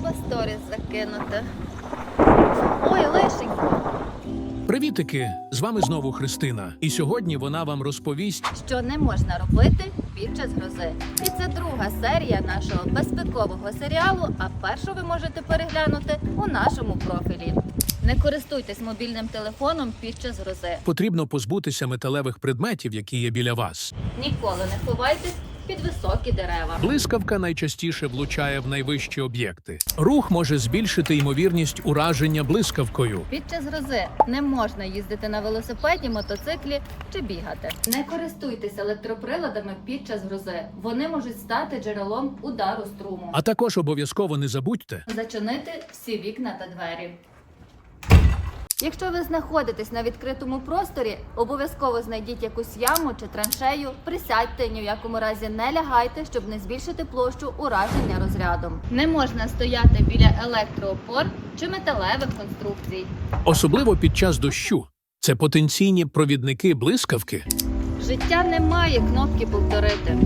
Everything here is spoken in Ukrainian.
Треба сторіс закинути. Ой, лишенько, Привітики! З вами знову Христина. І сьогодні вона вам розповість, що не можна робити під час грози. І це друга серія нашого безпекового серіалу. А першу ви можете переглянути у нашому профілі. Не користуйтесь мобільним телефоном під час грози. потрібно позбутися металевих предметів, які є біля вас. Ніколи не ховайтесь під високі дерева. Блискавка найчастіше влучає в найвищі об'єкти. Рух може збільшити ймовірність ураження блискавкою. Під час грози не можна їздити на велосипеді, мотоциклі чи бігати. Не користуйтесь електроприладами під час грози. Вони можуть стати джерелом удару струму. А також обов'язково не забудьте Зачинити всі вікна та двері. Якщо ви знаходитесь на відкритому просторі, обов'язково знайдіть якусь яму чи траншею, присядьте, ні в якому разі не лягайте, щоб не збільшити площу ураження розрядом. Не можна стояти біля електроопор чи металевих конструкцій. особливо під час дощу. Це потенційні провідники блискавки. Життя не має кнопки повторити.